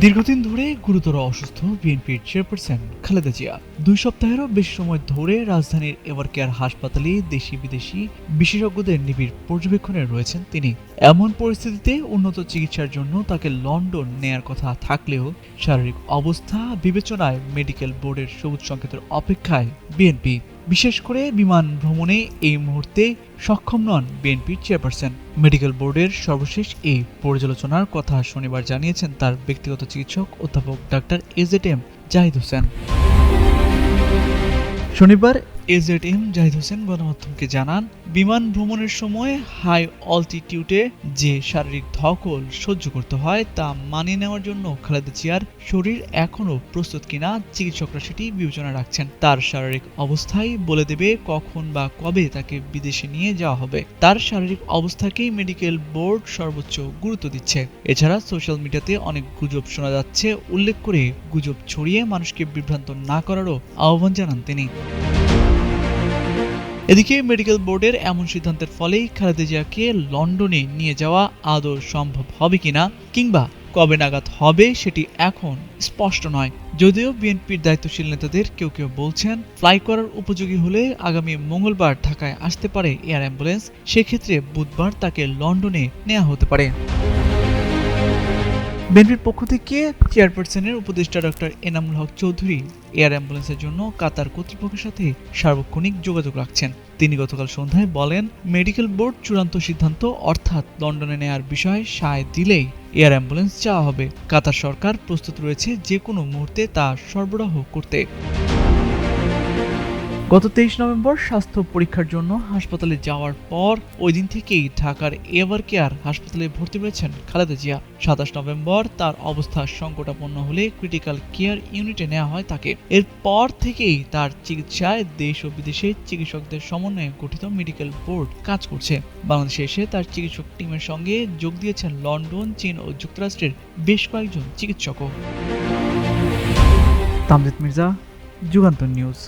দীর্ঘদিন ধরে গুরুতর অসুস্থ বিএনপির চেয়ারপারসন খালেদা জিয়া। দুই সপ্তাহেরও বেশি সময় ধরে রাজধানীর এভার কেয়ার হাসপাতালে দেশি বিদেশি বিশেষজ্ঞদের নিবিড় পর্যবেক্ষণে রয়েছেন তিনি। এমন পরিস্থিতিতে উন্নত চিকিৎসার জন্য তাকে লন্ডন নেয়ার কথা থাকলেও শারীরিক অবস্থা বিবেচনায় মেডিকেল বোর্ডের সবুজ সংকেতের অপেক্ষায় বিএনপি বিশেষ করে বিমান ভ্রমণে এই মুহূর্তে সক্ষম নন বিএনপির চেয়ারপারসন। মেডিকেল বোর্ডের সর্বশেষ এই পর্যালোচনার কথা শনিবার জানিয়েছেন তার ব্যক্তিগত চিকিৎসক অধ্যাপক doctor A Z M Zahid Hossain. শনিবার এজেড এম জাহিদ হোসেন গণমাধ্যমকে জানান, বিমান ভ্রমণের সময় হাই অল্টিটিউডে যে শারীরিক ধকল সহ্য করতে হয় তা মানিয়ে নেওয়ার জন্য খালেদা জিয়ার শরীর এখনও প্রস্তুত কিনা চিকিৎসকরা সেটি বিবেচনা রাখছেন। তার শারীরিক অবস্থাই বলে দেবে কখন বা কবে তাকে বিদেশে নিয়ে যাওয়া হবে। তার শারীরিক অবস্থাকেই মেডিকেল বোর্ড সর্বোচ্চ গুরুত্ব দিচ্ছে। এছাড়া সোশ্যাল মিডিয়াতে অনেক গুজব শোনা যাচ্ছে। উল্লেখ করে গুজব ছড়িয়ে মানুষকে বিভ্রান্ত না করারও আহ্বান জানান তিনি। এদিকে মেডিকেল বোর্ডের এমন সিদ্ধান্তের ফলেই খালেদা জিয়াকে লন্ডনে নিয়ে যাওয়া আদৌ সম্ভব হবে কিনা কিংবা কবে নাগাদ হবে সেটি এখন স্পষ্ট নয়। যদিও বিএনপির দায়িত্বশীল নেতাদের কেউ কেউ বলছেন, ফ্লাই করার উপযোগী হলে আগামী মঙ্গলবার ঢাকায় আসতে পারে এয়ার অ্যাম্বুলেন্স, সেক্ষেত্রে বুধবার তাকে লন্ডনে নেওয়া হতে পারে। বিএনপির পক্ষ থেকে চেয়ারপারসনের উপদেষ্টা ডক্টর এনামুল হক চৌধুরী এয়ার অ্যাম্বুলেন্সের জন্য কাতার কর্তৃপক্ষের সাথে সার্বক্ষণিক যোগাযোগ রাখছেন। তিনি গতকাল সন্ধ্যায় বলেন, মেডিকেল বোর্ড চূড়ান্ত সিদ্ধান্ত, অর্থাৎ লন্ডনে নেয়ার বিষয়ে সায় দিলেই এয়ার অ্যাম্বুলেন্স চাওয়া হবে। কাতার সরকার প্রস্তুত রয়েছে যে কোনো মুহূর্তে তা সরবরাহ করতে। গত তেইশ নভেম্বর স্বাস্থ্য পরীক্ষার জন্য হাসপাতালে যাওয়ার পর ওই দিন থেকেই ঢাকার এভার কেয়ার হাসপাতালে ভর্তি রয়েছেন খালেদা জিয়া। সাতাশ নভেম্বর তার অবস্থা সংকটাপন্ন হলে ক্রিটিক্যাল কেয়ার ইউনিটে নেওয়া হয় তাকে। এরপর থেকেই তার চিকিৎসায় দেশ ও বিদেশে চিকিৎসকদের সমন্বয়ে গঠিত মেডিকেল বোর্ড কাজ করছে। বাংলাদেশে এসে তার চিকিৎসক টিমের সঙ্গে যোগ দিয়েছেন লন্ডন, চীন ও যুক্তরাষ্ট্রের বেশ কয়েকজন চিকিৎসকও। তামজিদ মির্জা, যুগান্তর নিউজ।